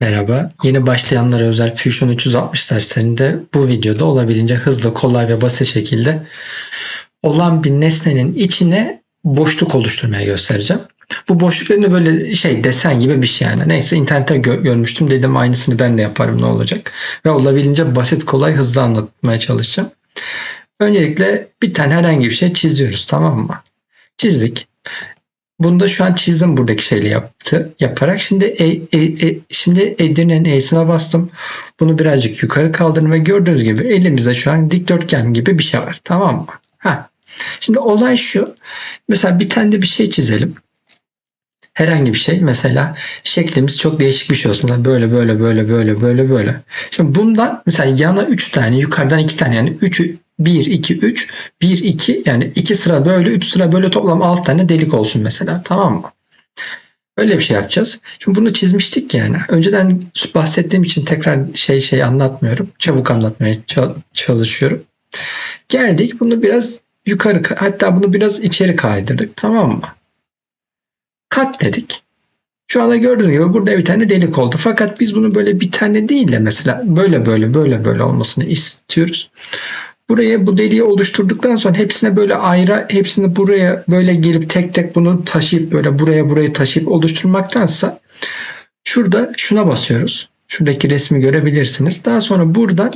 Merhaba. Yeni başlayanlara özel Fusion 360 derslerinde bu videoda olabildiğince hızlı, kolay ve basit şekilde olan bir nesnenin içine boşluk oluşturmaya göstereceğim. Bu boşlukların da böyle şey desen gibi bir şey yani. Neyse internette gö- görmüştüm dedim aynısını ben de yaparım ne olacak. Ve olabildiğince basit, kolay, hızlı anlatmaya çalışacağım. Öncelikle bir tane herhangi bir şey çiziyoruz tamam mı? Çizdik. Bunda şu an çizdim buradaki şeyle yaptı yaparak. Şimdi e, e, e, şimdi Edirne'nin E'sine bastım. Bunu birazcık yukarı kaldırdım ve gördüğünüz gibi elimizde şu an dikdörtgen gibi bir şey var. Tamam mı? Ha. Şimdi olay şu. Mesela bir tane de bir şey çizelim. Herhangi bir şey. Mesela şeklimiz çok değişik bir şey olsun. Mesela Böyle böyle böyle böyle böyle böyle. Şimdi bundan mesela yana 3 tane yukarıdan 2 tane yani 3 1 2 3 1 2 yani 2 sıra böyle 3 sıra böyle toplam 6 tane delik olsun mesela. Tamam mı? Öyle bir şey yapacağız. Şimdi bunu çizmiştik yani. Önceden bahsettiğim için tekrar şey şey anlatmıyorum. Çabuk anlatmaya çal- çalışıyorum. Geldik bunu biraz yukarı hatta bunu biraz içeri kaydırdık. Tamam mı? Kat dedik. Şu anda gördüğünüz gibi burada bir tane delik oldu. Fakat biz bunu böyle bir tane değil de mesela böyle böyle böyle böyle olmasını istiyoruz. Buraya bu deliği oluşturduktan sonra hepsine böyle ayrı, hepsini buraya böyle gelip tek tek bunu taşıyıp böyle buraya burayı taşıyıp oluşturmaktansa şurada şuna basıyoruz. Şuradaki resmi görebilirsiniz. Daha sonra buradan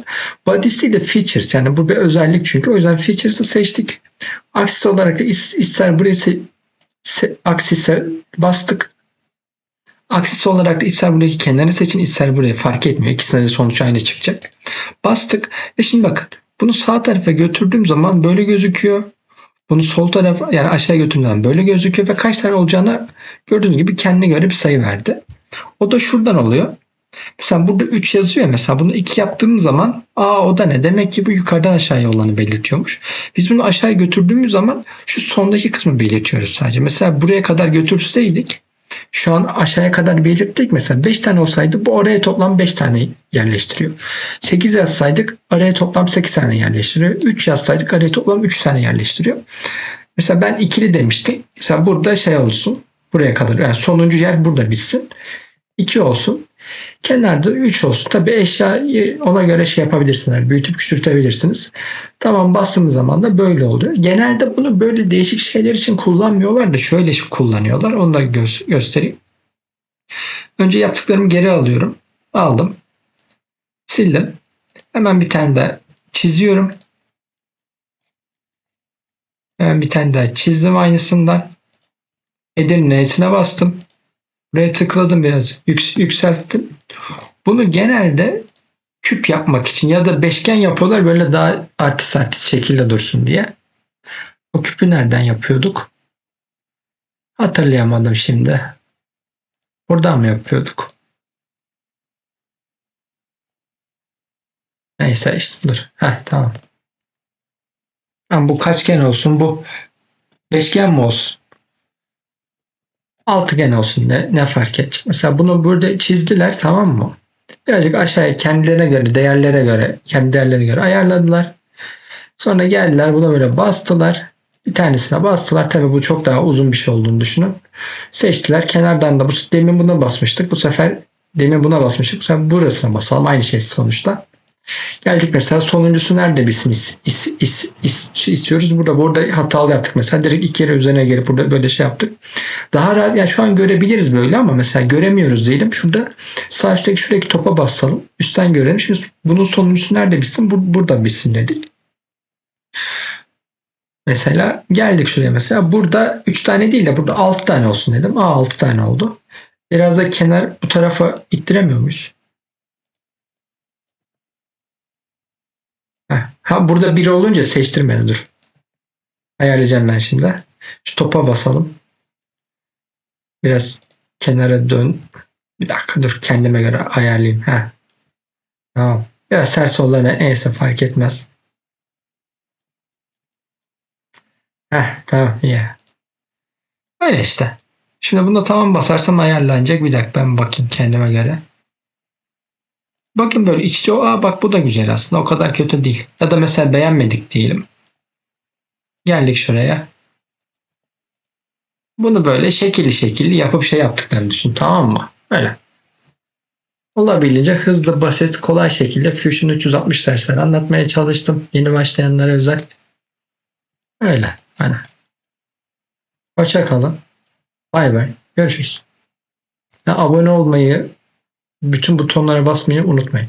body'si ile features yani bu bir özellik çünkü o yüzden features'ı seçtik. Aksis olarak da is- ister burayı se- aksise bastık. Aksis olarak da ister buradaki kenarı seçin ister burayı fark etmiyor. İkisine de sonuç aynı çıkacak. Bastık ve şimdi bakın bunu sağ tarafa götürdüğüm zaman böyle gözüküyor. Bunu sol tarafa yani aşağı götürdüğüm zaman böyle gözüküyor ve kaç tane olacağını gördüğünüz gibi kendine göre bir sayı verdi. O da şuradan oluyor. Mesela burada 3 yazıyor ya mesela bunu 2 yaptığım zaman aa o da ne? Demek ki bu yukarıdan aşağıya olanı belirtiyormuş. Biz bunu aşağıya götürdüğümüz zaman şu sondaki kısmı belirtiyoruz sadece. Mesela buraya kadar götürseydik şu an aşağıya kadar belirttik. Mesela 5 tane olsaydı bu oraya toplam 5 tane yerleştiriyor. 8 yazsaydık araya toplam 8 tane yerleştiriyor. 3 yazsaydık araya toplam 3 tane yerleştiriyor. Mesela ben ikili demiştim. Mesela burada şey olsun. Buraya kadar. Yani sonuncu yer burada bitsin. 2 olsun. Kenarda 3 olsun. Tabi eşyayı ona göre şey yapabilirsiniz. Büyütüp küçültebilirsiniz. Tamam bastığımız zaman da böyle oluyor. Genelde bunu böyle değişik şeyler için kullanmıyorlar da şöyle kullanıyorlar. Onu da gö- göstereyim. Önce yaptıklarımı geri alıyorum. Aldım. Sildim. Hemen bir tane daha çiziyorum. Hemen bir tane daha çizdim aynısından. Edirne'sine bastım. Buraya tıkladım biraz. Yüks- yükselttim. Bunu genelde küp yapmak için ya da beşgen yapıyorlar böyle daha artist artist şekilde dursun diye. O küpü nereden yapıyorduk? Hatırlayamadım şimdi. Buradan mı yapıyorduk? Neyse işte dur. Heh tamam. Tamam bu kaçgen olsun bu beşgen mi olsun? Altıgen olsun ne, ne fark edecek? Mesela bunu burada çizdiler tamam mı? Birazcık aşağıya kendilerine göre, değerlere göre, kendi değerlerine göre ayarladılar. Sonra geldiler buna böyle bastılar. Bir tanesine bastılar. Tabii bu çok daha uzun bir şey olduğunu düşünün. Seçtiler. Kenardan da bu demin buna basmıştık. Bu sefer demin buna basmıştık. Bu sefer burasına basalım. Aynı şey sonuçta. Geldik mesela sonuncusu nerede bilsin is, is, is, is- istiyoruz. Burada burada hatalı yaptık mesela. Direkt iki kere üzerine gelip burada böyle şey yaptık. Daha rahat yani şu an görebiliriz böyle ama mesela göremiyoruz diyelim. Şurada sağ üstteki şuradaki topa basalım. Üstten görelim. Şimdi bunun sonuncusu nerede bitsin? Bur- burada bitsin dedik. Mesela geldik şuraya mesela. Burada 3 tane değil de burada 6 tane olsun dedim. Aa 6 tane oldu. Biraz da kenar bu tarafa ittiremiyor muyuz? Ha burada 1 olunca seçtirmedi dur. Ayarlayacağım ben şimdi. Şu topa basalım. Biraz kenara dön. Bir dakika dur kendime göre ayarlayayım. Ha. Tamam. Biraz ters olana neyse fark etmez. Heh, tamam iyi. Öyle işte. Şimdi bunda tamam basarsam ayarlanacak. Bir dakika ben bakayım kendime göre. Bakın böyle iççe o Aa, bak bu da güzel aslında o kadar kötü değil. Ya da mesela beğenmedik diyelim. Geldik şuraya. Bunu böyle şekilli şekilli yapıp şey yaptıklarını düşün tamam mı? Öyle. Olabildiğince hızlı, basit, kolay şekilde Fusion 360 dersleri anlatmaya çalıştım. Yeni başlayanlara özel. Öyle. Hani. Hoşça kalın. Bay bay. Görüşürüz. Ya, abone olmayı, bütün butonlara basmayı unutmayın.